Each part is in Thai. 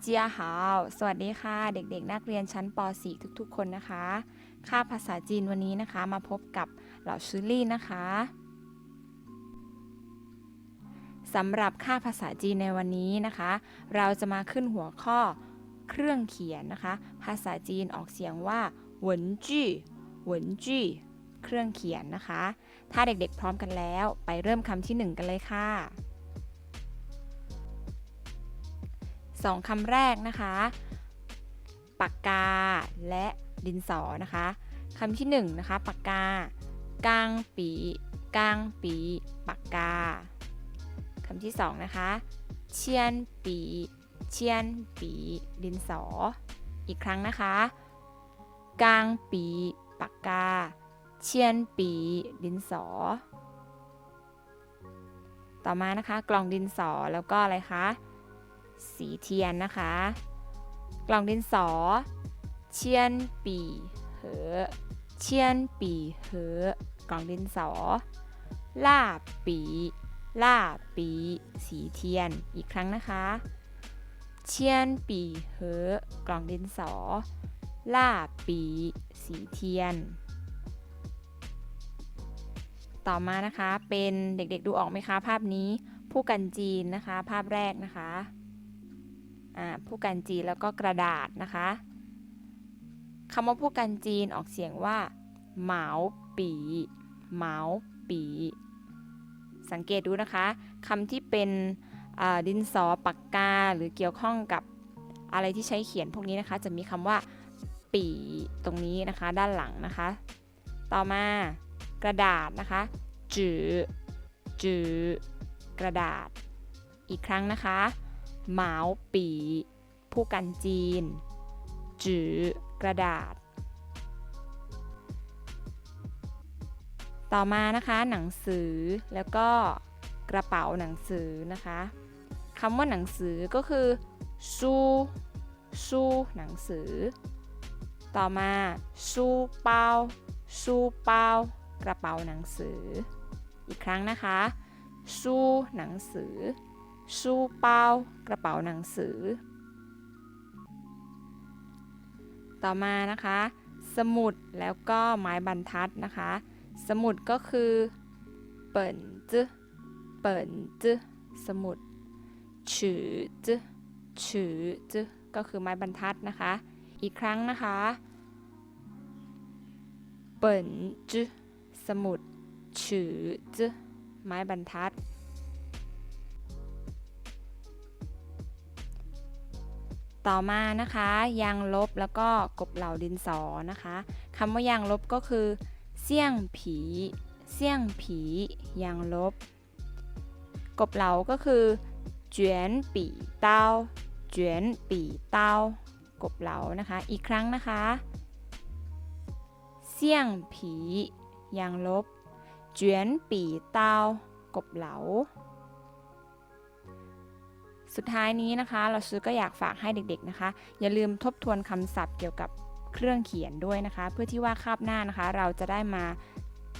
เจียหาว สวัสดีค่ะ เด็กๆ นักเรียนชั้นป .4 ทุกๆ คนนะคะ ค่าภาษาจีนวันนี้นะคะ มาพบกับเหล่าชื่อลี่นะคะสำหรับค่าภาษาจีนในวันนี้นะคะ เราจะมาขึ้นหัวข้อเครื่องเขียนนะคะ ภาษาจีนออกเสียงว่าหวนจี้หวนจี้เครื่องเขียนนะคะ ถ้าเด็กๆ พร้อมกันแล้ว ไปเริ่มคำที่หนึ่งกันเลยค่ะ สองคำแรกนะคะ ปากกาและดินสอนะคะคำที่หนึ่งนะคะปากกากางปีกางปีปากกาคำที่สองนะคะเชียนปีเชียนปีดินสอ อีกครั้งนะคะกางปีปากกา เชียนปีดินสอ ต่อมานะคะ กล่องดินสอแล้วก็อะไรคะ สีเทียนนะคะ กล่องดินสอ เชียนปีเหอเชียนปีเหอกล่องดินสอ ล่าปีล่าปีสีเทียนอีกครั้งนะคะ เชียนปีเหอกล่องดินสอ ล่าปีสีเทียน ต่อมานะคะเป็นเด็กๆดูออกไหมคะ ภาพนี้ผู้กันจีนนะคะ ภาพแรกนะคะ ผู้กันจีนแล้วก็กระดาษนะคะคำว่าผู้กันจีนออกเสียงว่าเหมาปีเหมาปี สังเกตดูนะคะคำที่เป็นดินสอปากกาหรือเกี่ยวข้องกับอะไรที่ใช้เขียนพวกนี้นะคะ จะมีคำว่าปีตรงนี้นะคะด้านหลังนะคะ ต่อมากระดาษนะคะจือจือกระดาษ อีกครั้งนะคะ หมาปี ผู้กันจีน จือกระดาษ ต่อมานะคะหนังสือแล้วก็กระเป๋าหนังสือนะคะคำว่าหนังสือก็คือซูซูหนังสือ ต่อมาซูเปาซูเปากระเป๋าหนังสือ อีกครั้งนะคะซูหนังสือ ชูเปากระเป๋าหนังสือ ต่อมานะคะ สมุดแล้วก็ไม้บรรทัดนะคะ สมุดก็คือเปิ่นจื้อเปิ่นจื้อสมุดฉือจื้อฉือจื้อก็คือไม้บรรทัดนะคะ อีกครั้งนะคะเปิ่นจื้อสมุดฉือจื้อไม้บรรทัด ต่อมานะคะยางลบแล้วก็กบเหล่าดินสอนะคะคำว่ายางลบก็คือเสี่ยงผีเสี่ยงผียางลบ กบเหลาก็คือเจียนปีเต้าเจียนปีเต้ากบเหลานะคะ อีกครั้งนะคะเสี่ยงผียางลบเจียนปีเต้ากบเหลา สุดท้ายนี้นะคะ เราซื้อก็อยากฝากให้เด็กๆนะคะ อย่าลืมทบทวนคำศัพท์เกี่ยวกับเครื่องเขียนด้วยนะคะ เพื่อที่ว่าคาบหน้านะคะ เราจะได้มา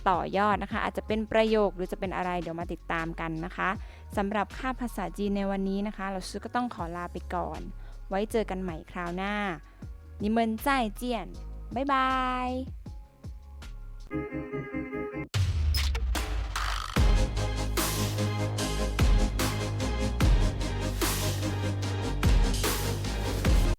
ต่อยอดนะคะ อาจจะเป็นประโยคหรือจะเป็นอะไรเดี๋ยวมาติดตามกันนะคะสำหรับค่าภาษาจีนในวันนี้นะคะ เราซื้อก็ต้องขอลาไปก่อน ไว้เจอกันใหม่คราวหน้านิเมินใจเจียนบ๊ายบาย